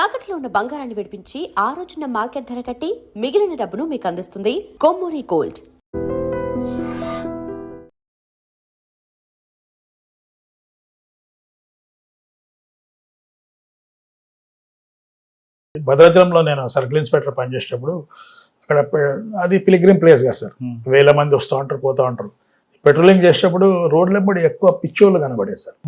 తాకట్లో ఉన్న బంగారాన్ని విడిపించి ఆ రోజున మార్కెట్ ధర కట్టి మిగిలిన డబ్బును మీకు అందిస్తుంది కొమ్మూరి గోల్డ్. భద్రాచలంలో నేను సర్కిల్ ఇన్స్పెక్టర్ పనిచేసేటప్పుడు అక్కడ అది పిలిగ్రిమ్ ప్లేస్ కదా సార్. Hmm. వేల మంది వస్తూ ఉంటారు పోతూ ఉంటారు. పెట్రోలింగ్ చేసేటప్పుడు రోడ్ల ఎక్కువ పిచ్చోళ్ళు కనబడేది సార్.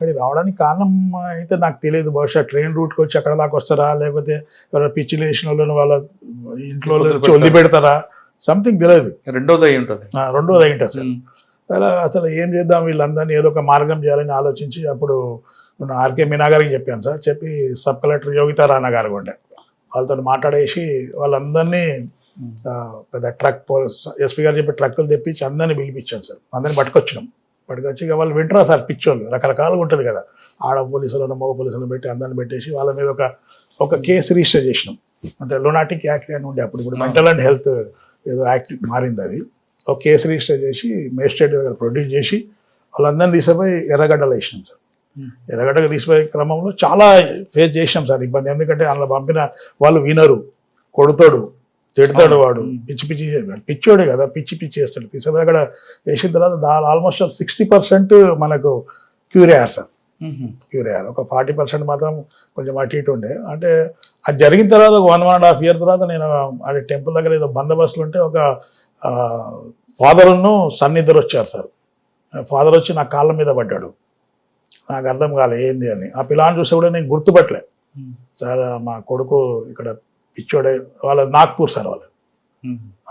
ఇక్కడ రావడానికి కారణం అయితే నాకు తెలియదు. బహుశా ట్రైన్ రూట్కి వచ్చి అక్కడ దాకా వస్తారా? లేకపోతే ఎవరైనా పిచ్చి లేచిన వాళ్ళని వాళ్ళ ఇంట్లో వచ్చి వదిలి పెడతారా సంథింగ్ తెలియదు. రెండోది అయి ఉంటుంది. రెండోది అయింటుంది సార్. అలా అసలు ఏం చేద్దాం? వీళ్ళందరినీ ఏదో ఒక మార్గం చేయాలని ఆలోచించి అప్పుడు ఆర్కే మీనా గారికి చెప్పాను సార్. చెప్పి సబ్ కలెక్టర్ యోగితా రాణా గారు ఉండే వాళ్ళతో మాట్లాడేసి వాళ్ళందరినీ పెద్ద ట్రక్ ఎస్పీ గారు చెప్పి ట్రక్కులు తెప్పించి అందరినీ పిలిపించాం సార్. అందరినీ పట్టుకొచ్చినాం. పట్టుకొచ్చి ఇక వాళ్ళు వింటరా సార్ పిచ్చోళ్ళు? రకరకాలుగా ఉంటుంది కదా. ఆడ పోలీసులను మగ పోలీసులను పెట్టి అందరిని పెట్టేసి వాళ్ళ మీద ఒక ఒక కేసు రిజిస్టర్ చేసినాం. అంటే లొనాటిక్ యాక్ట్ అని ఉండే అప్పుడు ఇప్పుడు మెంటల్ అండ్ హెల్త్ ఏదో యాక్ట్ మారింది అది. ఒక కేసు రిజిస్టర్ చేసి మేజిస్ట్రేట్ దగ్గర ప్రొడ్యూస్ చేసి వాళ్ళందరినీ తీసుకుపోయి ఎర్రగడ్డలో వేసినాం సార్. ఎర్రగడ్డకు తీసుకుపోయే క్రమంలో చాలా ఫేస్ చేసినాం సార్ ఇబ్బంది. ఎందుకంటే అందులో పంపిన వాళ్ళు వినరు కొడుతాడు. తిడతాడు. వాడు. పిచ్చి పిచ్చి. పిచ్చోడే కదా పిచ్చి పిచ్చి చేస్తాడు. తీసుకుపోయి అక్కడ వేసిన తర్వాత దాని ఆల్మోస్ట్ సిక్స్టీ పర్సెంట్ మనకు క్యూర్ అయ్యారు సార్. క్యూర్ అయ్యారు. ఒక ఫార్టీ పర్సెంట్ మాత్రం కొంచెం అటు ఇటు ఉండే. అంటే అది జరిగిన తర్వాత ఒక one one and half year తర్వాత నేను అది టెంపుల్ దగ్గర ఏదో బందోబస్తులు ఉంటే ఒక ఫాదర్ను సన్ ఇద్దరు వచ్చారు సార్. ఫాదర్ వచ్చి నా కాళ్ళ మీద పడ్డాడు. నాకు అర్థం కాలే ఏంది అని. ఆ పిల్లని చూస్తే కూడా నేను గుర్తుపట్టలే. సార్ మా కొడుకు ఇక్కడ పిచ్చోడే వాళ్ళ నాగ్పూర్ సార్ వాళ్ళు.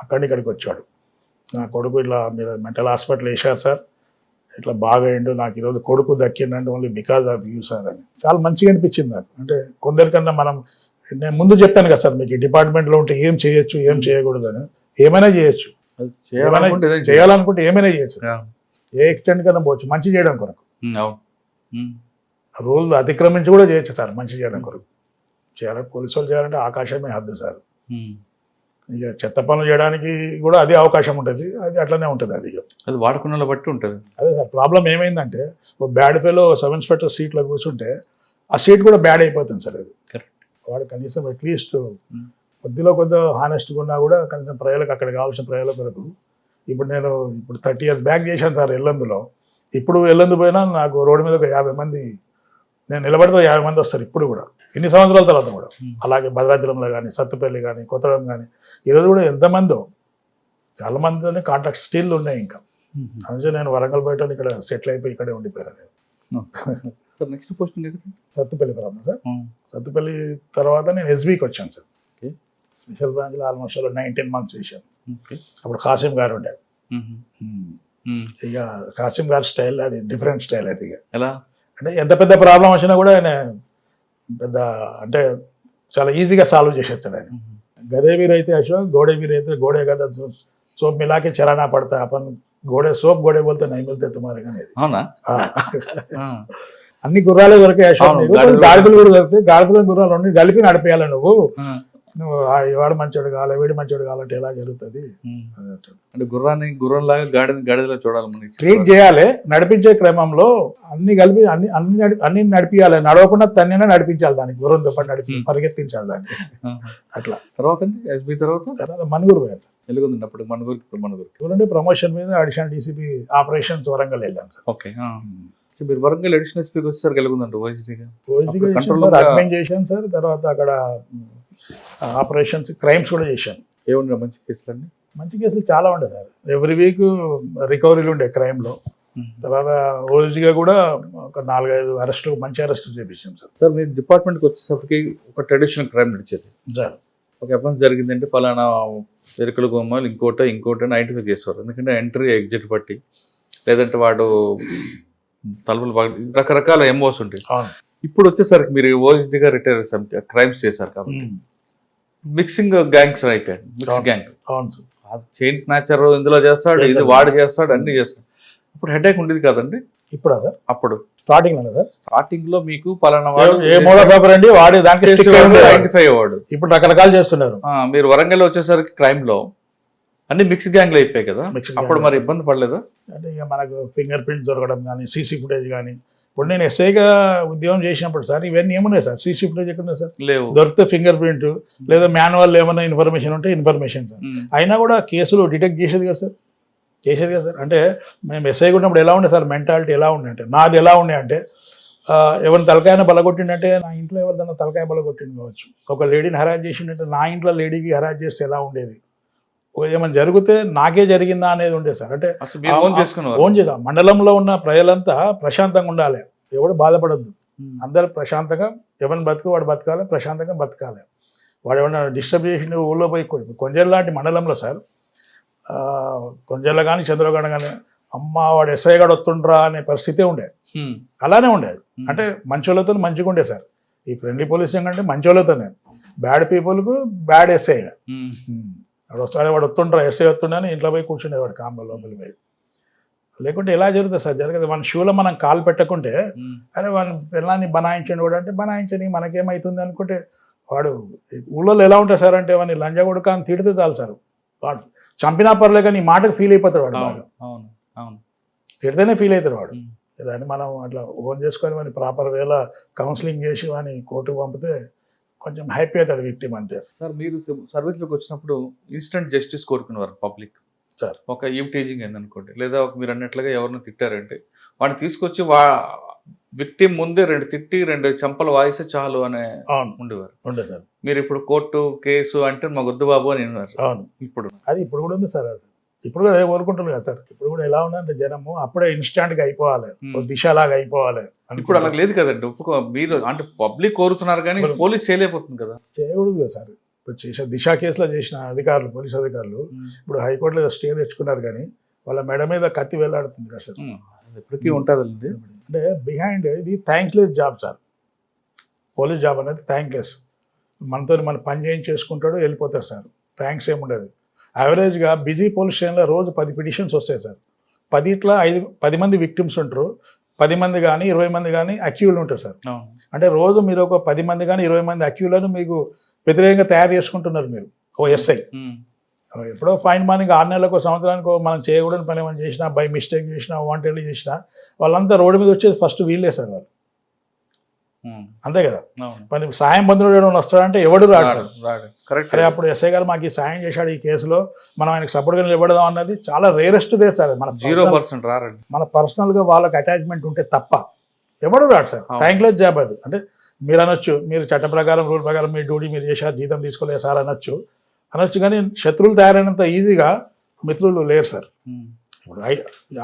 అక్కడి ఇక్కడికి వచ్చాడు. నా కొడుకు ఇట్లా మీరు మెంటల్ హాస్పిటల్ వేశారు సార్. ఇట్లా బాగా అయిండు నాకు ఈరోజు కొడుకు దక్కిందంటే only because of you sir అని. చాలా మంచిగా అనిపించింది నాకు. అంటే కొందరికన్నా మనం నేను ముందు చెప్పాను కదా సార్ మీకు ఈ డిపార్ట్మెంట్లో ఉంటే ఏం చేయొచ్చు ఏం చేయకూడదు అని. ఏమైనా చేయొచ్చు. చేయాలనుకుంటే ఏమైనా చేయొచ్చు. ఏ ఎక్స్టెంట్ కన్నా పోవచ్చు. మంచి చేయడం కొరకు. రూల్ అతిక్రమించి కూడా చేయొచ్చు సార్ మంచి చేయడం కొరకు. చేయాలంటే పోలీసు వాళ్ళు చేయాలంటే ఆకాశమే హద్దు సార్. ఇక చెత్త పనులు చేయడానికి కూడా అదే అవకాశం ఉంటుంది అది అట్లనే ఉంటుంది అది. అది వాడుకున్న బట్టి ఉంటుంది అదే సార్ ప్రాబ్లం ఏమైందంటే ఒక బ్యాడ్ ఫెలో సబ్ ఇన్స్పెక్టర్ సీట్లో కూర్చుంటే ఆ సీట్ కూడా బ్యాడ్ అయిపోతుంది సార్ అది Correct. వాడు కనీసం అట్లీస్ట్ కొద్దిలో కొద్దిగా హానెస్ట్గా ఉన్నా కూడా కనీసం ప్రజలకు అక్కడ కావాల్సిన ప్రజల కొరకు ఇప్పుడు నేను ఇప్పుడు థర్టీ ఇయర్స్ బ్యాక్ చేశాను సార్ ఎల్లందులో ఇప్పుడు ఎల్లందు పోయినా నాకు రోడ్డు మీద ఒక యాభై మంది నేను నిలబడితే యాభై మంది వస్తారు ఇప్పుడు కూడా. ఇన్ని సంవత్సరాల తర్వాత కూడా. అలాగే భద్రాచలంలో కానీ సత్తుపల్లి కానీ కొత్తగూడెం కానీ ఈరోజు కూడా ఎంతమందో చాలా మందితోనే కాంటాక్ట్ స్టిల్ ఉన్నాయి ఇంకా. అందుకే నేను వరంగల్ బయట ఇక్కడ సెటిల్ అయిపోయి ఇక్కడే ఉండిపోయాను నేను. నెక్స్ట్ ఎక్కడ సత్తుపల్లి తర్వాత సార్. సత్తుపల్లి తర్వాత నేను ఎస్బీకి వచ్చాను సార్. స్పెషల్ బ్రాంచ్లో ఆల్మోస్ట్ నైన్టీన్ మంత్స్ చేశాను. అప్పుడు కాసిం గారు ఉండే. ఇక కాసిం గారి స్టైల్ అది డిఫరెంట్ స్టైల్ అది ఇక. ఎలా? అంటే ఎంత పెద్ద ప్రాబ్లం వచ్చినా కూడా ఆయన పెద్ద అంటే చాలా ఈజీగా సాల్వ్ చేసేస్తాడు ఆయన. గదే వీరైతే అశోక్ గోడే అయితే గోడే కదా సోప్ మిలాకే చరానా పడతా అపన్ గోడే సోప్ గోడే బోల్తే నై మిల్తే అనేది అన్ని గుర్రాలే దొరికాయి అశోక్ గాడిదలు కూడా దొరికితే గాడిదలు గుర్రాలు ఉండి కలిపి నడిపేయాలి నువ్వు. నువ్వు వాడు మంచోడు కావాలి వీడు మంచోడు కావాలంటే ఎలా జరుగుతుంది. అంటే గుర్రాన్ని గుర్రం లాగా గాడిద గాడిదలో చూడాలి మనకి. ట్రీట్ చేయాలి నడిపించే క్రమంలో అన్ని కలిపి అన్ని అన్ని అన్ని నడిపించాలి నడవకుండా తన్నినే నడిపించాలి దానికి గుర్రంతో పాటు నడిపి. పరిగెత్తించాలి దాన్ని. అట్లా. తర్వాత ఎస్బీ తర్వాత? తర్వాత మనుగురు పోయాలి. వెలుగుందండి అప్పుడు మనుగురికి ఇప్పుడు మనుగురికి చూడండి ప్రమోషన్ మీద అడిషనల్ డీసీపీ ఆపరేషన్స్ వరంగల్ వెళ్ళాం సార్. ఓకే మీరు వరంగల్ అడిషనల్ ఎస్పీకి వచ్చేసరికి వెలుగుందండి ఓఎస్డీగా అడ్మిన్ చేశాను సార్ తర్వాత అక్కడ ఆపరేషన్స్ క్రైమ్స్ కూడా చేశాను. ఏముండే మంచి కేసులు అండి మంచి కేసులు చాలా ఉండే సార్. ఎవ్రీ వీక్ రికవరీలు ఉండే క్రైమ్లో. తర్వాత ఓఎస్డీగా కూడా ఒక నాలుగైదు అరెస్టులు మంచి అరెస్టులు చేపించాం సార్. సార్ మీరు డిపార్ట్మెంట్కి వచ్చేసరికి ఒక ట్రెడిషనల్ క్రైమ్ నడిచేది. సార్. ఒక అఫెన్స్ జరిగిందంటే ఫలానా ఎరుకల బొమ్మలు ఇంకోట ఇంకోటి ఐడెంటిఫై చేసేవారు. ఎందుకంటే ఎంట్రీ ఎగ్జిట్ బట్టి లేదంటే వాడు తలుపులు రకరకాల ఎంఓస్ ఉంటాయి. అవును. ఇప్పుడు వచ్చేసరికి మీరు ఓఎస్డీగా రిటైర్ క్రైమ్స్ చేశారు కాబట్టి. మిక్సింగ్ గ్యాంగ్స్ అయిపోయాడు మిక్స్. గ్యాంగ్. చైన్ స్నాచర్ ఇందులో చేస్తాడు ఇది. వాడు చేస్తాడు అన్ని చేస్తాడు. అప్పుడు హెడేక్ ఉండేది కదండి? ఇప్పుడా సార్ అప్పుడు. స్టార్టింగ్ సార్ స్టార్టింగ్లో మీకు పలానా వాడు ఏ వాడి దానికి. ఐడెంటిఫై అయ్యేవాడు. ఇప్పుడు రకరకాలు చేస్తున్నారు. మీరు వరంగల్ వచ్చేసరికి క్రైమ్లో అన్ని మిక్స్ గ్యాంగ్లు అయిపోయాయి కదా? అప్పుడు మరి. ఇబ్బంది పడలేదా? అంటే ఇక మనకు ఫింగర్ ప్రింట్స్ దొరకడం కానీ సీసీ ఫుటేజ్ కానీ ఇప్పుడు నేను ఎస్ఐగా ఉద్యోగం చేసినప్పుడు సార్ ఇవన్నీ ఏమున్నాయి సార్? సీసీ ఫుటేజ్ ఎక్కడ ఉన్నాయి సార్? లేవు. దొరికితే ఫింగర్ ప్రింట్ లేదా మాన్యువల్ ఏమైనా ఇన్ఫర్మేషన్ ఉంటే ఇన్ఫర్మేషన్ సార్. ఉమ్. అయినా కూడా కేసులు డిటెక్ట్ చేసేది కదా సార్? చేసేది కదా సార్. అంటే మేము ఎస్ఐ ఉన్నప్పుడు ఎలా ఉండే సార్? మెంటాలిటీ ఎలా ఉండే అంటే నాది ఎలా ఉండే అంటే ఎవరిని తలకాయన బలగొట్టిండంటే నా ఇంట్లో ఎవరిదన్నా తలకాయ బలగొట్టింది కావచ్చు. ఒక లేడీని హరాజ్ చేసిండంటే నా ఇంట్లో లేడీకి హరాజ్ చేస్తే ఎలా ఉండేది? ఏమైనా జరిగితే నాకే జరిగిందా అనేది ఉండేది సార్. అంటే ఓన్ చేసాం మండలంలో ఉన్న ప్రజలంతా ప్రశాంతంగా ఉండాలి. ఎవడు బాధపడద్దు. అందరు ప్రశాంతంగా ఎవరిని బతుకు వాడు బతకాలి ప్రశాంతంగా బతకాలి. వాడు ఏమన్నా డిస్టర్బ్ చేసి ఊళ్ళో పోయి కొంజల్ లాంటి మండలంలో సార్ కొంజల్ల కానీ చంద్రగడ కానీ అమ్మ వాడు ఎస్ఐ గడు వస్తుండ్రా అనే పరిస్థితే ఉండే. అలానే ఉండేది. అంటే మంచోళ్ళతో మంచిగా ఉండే సార్. ఈ ఫ్రెండ్లీ పోలీసింగ్ అంటే మంచోళ్ళతోనే. బ్యాడ్ పీపుల్కు బ్యాడ్ ఎస్ఐ. వాడు వస్తాడు వాడు వస్తుండ్రా ఎస్ఐ వస్తుండని ఇంట్లో పోయి కూర్చుండేది వాడు కామ్లో లోపలికి పోయి. లేకుంటే ఎలా జరుగుతుంది సార్? జరగదు. మన షూలో మనం కాలు పెట్టకుంటే. అరే వాడిని పిల్లాన్ని బనాయించండి కూడా అంటే బనాయించని మనకేమవుతుంది అనుకుంటే వాడు ఊళ్ళో ఎలా ఉంటారు సార్ అంటే వాడిని లంజ కొడుక అని తిడితే చాలు సార్. వాడు చంపినా పర్లే కానీ మాటకు ఫీల్ అయిపోతాడు వాడు బాగా. అవును అవును అవును. తిడితేనే ఫీల్ అవుతాడు వాడు. దాన్ని మనం అట్లా ఓన్ చేసుకొని వాడిని ప్రాపర్ వేళ కౌన్సిలింగ్ చేసి వాడిని కోర్టుకు పంపితే కొంచెం హ్యాపీ అవుతాడు విక్టిమ్ అంతే. సార్ మీరు సర్వీస్లోకి వచ్చినప్పుడు ఇన్స్టెంట్ జస్టిస్ కోరుకునేవారు పబ్లిక్ సార్. ఒక ఈవ్ టీజింగ్ అయింది అనుకోండి లేదా ఒక మీరు అన్నట్లుగా ఎవరిని తిట్టారంటే వాడిని తీసుకొచ్చి వా విక్టిమ్ ముందే రెండు తిట్టి రెండు చెంపలు వాయిస్తే చాలు అనే ఉండేవారు. ఉండే సార్. మీరు ఇప్పుడు కోర్టు కేసు అంటే మా వద్దు బాబు అని అన్నారు అవును. ఇప్పుడు అది ఇప్పుడు కూడా ఉంది సార్ అది. ఇప్పుడు కూడా అదే కోరుకుంటున్నారు కదా సార్. ఇప్పుడు కూడా ఎలా ఉందంటే జనము అప్పుడే ఇన్స్టాంట్గా అయిపోవాలి దిశలాగా అయిపోవాలి. ఇప్పుడు అలా లేదు కదండి. ఒప్పుకో మీరు అంటే పబ్లిక్ కోరుతున్నారు కానీ పోలీస్ చేయలేకపోతుంది కదా. చేయకూడదు కదా సార్. ఇప్పుడు చేసే దిశ కేసులో చేసిన అధికారులు పోలీస్ అధికారులు ఇప్పుడు హైకోర్టులో స్టే తెచ్చుకున్నారు కానీ వాళ్ళ మెడ మీద కత్తి వేలాడుతుంది కదా సార్. ఎప్పటికీ ఉంటుందండి. అంటే బిహైండ్ ఇది thankless job sir. Police job అనేది థ్యాంక్లెస్ మనతో మన పని చేయించి చేసుకుంటాడు వెళ్ళిపోతారు సార్. థ్యాంక్స్ ఏముండదు. యావరేజ్గా బిజీ పోలీస్ స్టేషన్లో రోజు పది పిటిషన్స్ వస్తాయి సార్. పదిట్లో ఐదు పది మంది విక్టిమ్స్ ఉంటారు. పది మంది కానీ ఇరవై మంది కానీ అక్యూలు ఉంటారు సార్. అంటే రోజు మీరు ఒక పది మంది కానీ ఇరవై మంది అక్యూలను మీకు వ్యతిరేకంగా తయారు చేసుకుంటున్నారు మీరు ఓ ఎస్ఐ. ఎప్పుడో ఫైన్ మార్నింగ్ ఆరు నెలలకు సంవత్సరానికి మనం చేయకూడని పని ఏమైనా చేసినా బై మిస్టేక్ చేసినా వాంటెడ్ చేసినా వాళ్ళంతా రోడ్డు మీద వచ్చేది ఫస్ట్ వీళ్ళే సార్ వాళ్ళు. అంతే కదా. మరి సాయం బంధువులు ఎవరైనా వస్తాడంటే ఎవడు రాడు. అరే అప్పుడు ఎస్ఐ గారు మాకు సాయం చేశాడు ఈ కేసులో మనం ఆయనకు సపోర్ట్గా నిలబడదాం అన్నది చాలా రేరెస్ట్ డే సార్. మన జీరో పర్సెంట్ రారండి. మన పర్సనల్గా వాళ్ళకి అటాచ్మెంట్ ఉంటే తప్ప ఎవడు రాడు సార్. థ్యాంక్లెస్ జాబ్ అది అంటే మీరు అనొచ్చు మీరు చట్ట ప్రకారం రూల్ ప్రకారం మీ డ్యూటీ మీరు చేశారు జీతం తీసుకోలేదు సార్ అనొచ్చు. అనొచ్చు కానీ శత్రువులు తయారైనంత ఈజీగా మిత్రులు లేరు సార్. ఇప్పుడు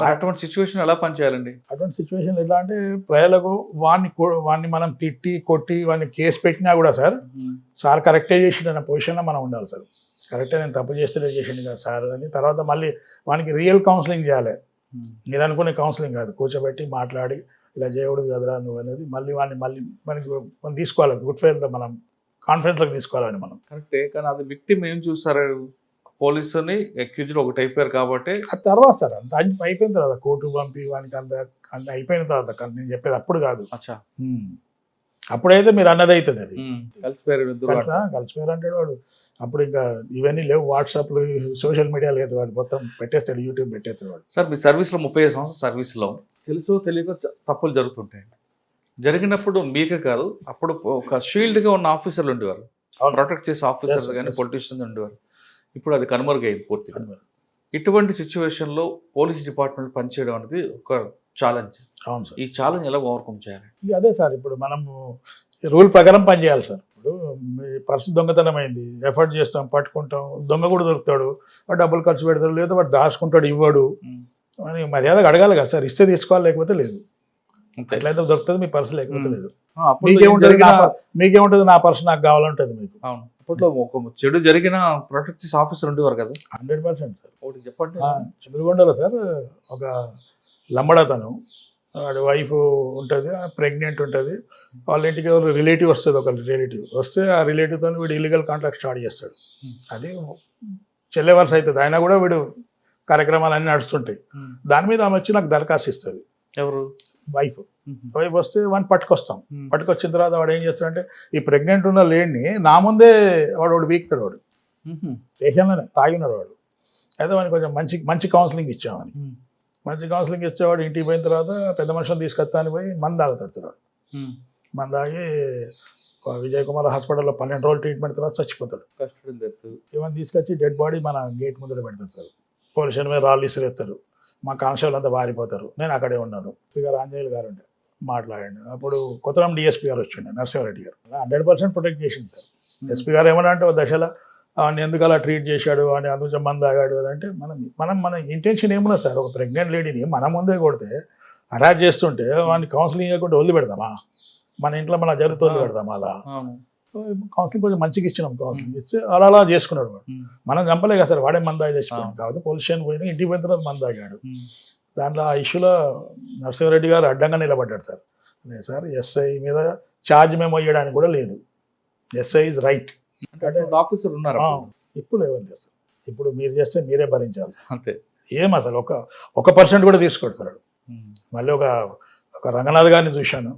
అటువంటి సిచ్యువేషన్ ఎలా పనిచేయాలండి? అటువంటి సిచ్యువేషన్ ఎట్లా అంటే ప్రజలకు వాడిని వాడిని మనం తిట్టి కొట్టి వాడిని కేసు పెట్టినా కూడా సార్ సార్ కరెక్టే చేసిండు అన్న పొజిషన్లో మనం ఉండాలి సార్. కరెక్టే నేను తప్పు చేస్తే చేసిండు కదా సార్ అని తర్వాత మళ్ళీ వానికి రియల్ కౌన్సిలింగ్ చేయాలి. ఉమ్. మీరు అనుకునే కౌన్సిలింగ్ కాదు. కూర్చోబెట్టి మాట్లాడి ఇలా చేయకూడదు కదరా నువ్వు అనేది మళ్ళీ వాడిని మళ్ళీ మనకి మనం తీసుకోవాలి. గుడ్ ఫేర్తో మనం కాన్ఫిడెన్స్లోకి తీసుకోవాలని మనం. కరెక్టే కానీ అది విక్టిమ్ ఏం చూస్తారు? పోలీసుని అక్యూజ్డ్ ఒకటి అయిపోయారు కాబట్టి ఆ తర్వాత సార్ అంత అయి- అయిపోయిన తర్వాత కోర్టు పంపి వానికి అంత అంత అయిపోయిన తర్వాత నేను చెప్పేది అప్పుడు కాదు. అచ్చా. అప్పుడైతే మీరు అన్నది అవుతుంది అది. కలిసిపోయారు కలిసిపోయారు అంటాడు వాడు. అప్పుడు ఇంకా ఇవన్నీ లేవు. వాట్సాప్లు సోషల్ మీడియా లేదు వాడు. మొత్తం పెట్టేస్తాడు యూట్యూబ్ పెట్టేస్తాడు వాడు. సార్ మీ సర్వీస్లో ముప్పై ఐదు సంవత్సరాల సర్వీస్లో తెలుసో తెలియక తప్పులు జరుగుతుంటాయండి జరిగినప్పుడు మీకే కాదు అప్పుడు ఒక షీల్డ్గా ఉన్న ఆఫీసర్లు ఉండేవారు. ప్రొటెక్ట్ చేసే ఆఫీసర్స్ Yes, కానీ. పొలిటీషియన్స్ ఉండేవారు. ఇప్పుడు అది కనుమరుగైంది పూర్తిగా ఇటువంటి సిచ్యువేషన్లో పోలీస్ డిపార్ట్మెంట్ పనిచేయడం అనేది ఒక ఛాలెంజ్ అవును సార్. ఈ ఛాలెంజ్ ఎలా ఓవర్కమ్ చేయాలి? అదే సార్ ఇప్పుడు మనము రూల్ ప్రకారం పనిచేయాలి సార్. ఇప్పుడు పర్సు దొంగతనం అయింది. ఎఫర్ట్ చేస్తాం పట్టుకుంటాం దొంగ కూడా దొరుకుతాడు. వాడు డబ్బులు ఖర్చు పెడతాడు లేదా వాడు దాచుకుంటాడు ఇవ్వడు. అని మర్యాదగా అడగాలి కదా సార్. ఇస్తే తీసుకోవాలి లేకపోతే లేదు. ఎట్లయితే దొరుకుతుంది మీ పర్సు లేకపోతే. లేదు. మీకేముంటుంది మీకేముంటుంది నా పర్సు నాకు కావాలంటుంది మీకు. అవును. అప్పట్లో ఒక చెడు జరిగిన ప్రొటెక్ట్ చేసే ఆఫీసర్ ఉండేవారు కదా. Hundred percent sir. ఒకటి చెప్పండి. చంద్రగొండలో సార్ ఒక లంబడతను. వాడి వైఫ్ ఉంటుంది ప్రెగ్నెంట్ ఉంటుంది. వాళ్ళ ఇంటికి ఎవరు రిలేటివ్ వస్తుంది ఒక రిలేటివ్. వస్తే ఆ రిలేటివ్తో వీడు ఇల్లీగల్ కాంట్రాక్ట్ స్టార్ట్ చేస్తాడు. అది చెల్లె వరుస అవుతుంది అయినా కూడా వీడు కార్యక్రమాలు అన్నీ నడుస్తుంటాయి. దాని మీద ఆమె వచ్చి నాకు దరఖాస్తు ఇస్తుంది. ఎవరు? వైఫ్. వైఫ్ వస్తే వాడిని పట్టుకొస్తాం. పట్టుకొచ్చిన తర్వాత వాడు ఏం చేస్తాడంటే ఈ ప్రెగ్నెంట్ ఉన్న లేడిని నా ముందే వాడు వాడు వీక్తాడు వాడు. స్టేషన్లోనే తాగినాడు వాడు అయితే వాడిని కొంచెం మంచి మంచి కౌన్సిలింగ్ ఇచ్చామని. మంచి కౌన్సిలింగ్ ఇచ్చేవాడు ఇంటికి పోయిన తర్వాత పెద్ద మనుషులను తీసుకొస్తా అని పోయి మంది తాగుతాడు సార్ ఉమ్. మంది తాగి విజయ్ కుమార్ హాస్పిటల్లో పన్నెండు రోజులు ట్రీట్మెంట్ తర్వాత చచ్చిపోతాడు ఇవన్నీ తీసుకొచ్చి డెడ్ బాడీ మన గేట్ ముందర పెడతారు సార్ పోలీసుల మీద రాళ్ళు ఇసిరేస్తారు మా కానిస్టేబుల్ అంతా వారిపోతారు నేను అక్కడే ఉన్నాను. స్పీకర్ ఆంజనేయులు గారు ఉండే మాట్లాడండి. అప్పుడు కొత్తరం డిఎస్పీ గారు వచ్చిండే నరసింహారెడ్డి గారు. హండ్రెడ్ పర్సెంట్ ప్రొటెక్ట్ చేసింది సార్. ఎస్పీ గారు ఏమన్నా అంటే ఒక దశలో వాడిని ఎందుకు అలా ట్రీట్ చేశాడు అని అందుకు మంది తాగాడు అంటే మనం మనం మన ఇంటెన్షన్ ఏమున్నా సార్ ఒక ప్రెగ్నెంట్ లేడీని మన ముందే కొడితే అటాక్ చేస్తుంటే వాడిని కౌన్సిలింగ్ ఇవ్వకుండా వదిలి పెడతామా మన ఇంట్లో మన జరుగుతూ వదిలి పెడతామా అలా? కౌన్సిలింగ్ కొంచెం మంచిగా ఇచ్చినాం కౌన్సిలింగ్ ఇస్తే అలా అలా చేసుకున్నాడు వాడు. మనం చంపలే కదా సార్ వాడే తెచ్చుకోండి ఆ. కాబట్టి పోలీస్ స్టేషన్ పోయింది ఇంటికి పోయిన తర్వాత మందాగాడు. దాంట్లో ఆ ఇష్యూలో నరసింహారెడ్డి గారు అడ్డంగా నిలబడ్డాడు సార్. లేదు సార్ ఎస్ఐ మీద ఛార్జ్ మేము ఇవ్వడానికి కూడా లేదు. SI is right. అంటే ఆఫీసర్ ఉన్నారు. ఇప్పుడు ఎవరు లేదు సార్? ఇప్పుడు మీరు చేస్తే మీరే భరించాలి. అంతే. ఏం అసలు ఒక ఒక పర్సెంట్ కూడా తీసుకోడు సార్. మళ్ళీ ఒక ఒక రంగనాథ్ గారిని చూశాను.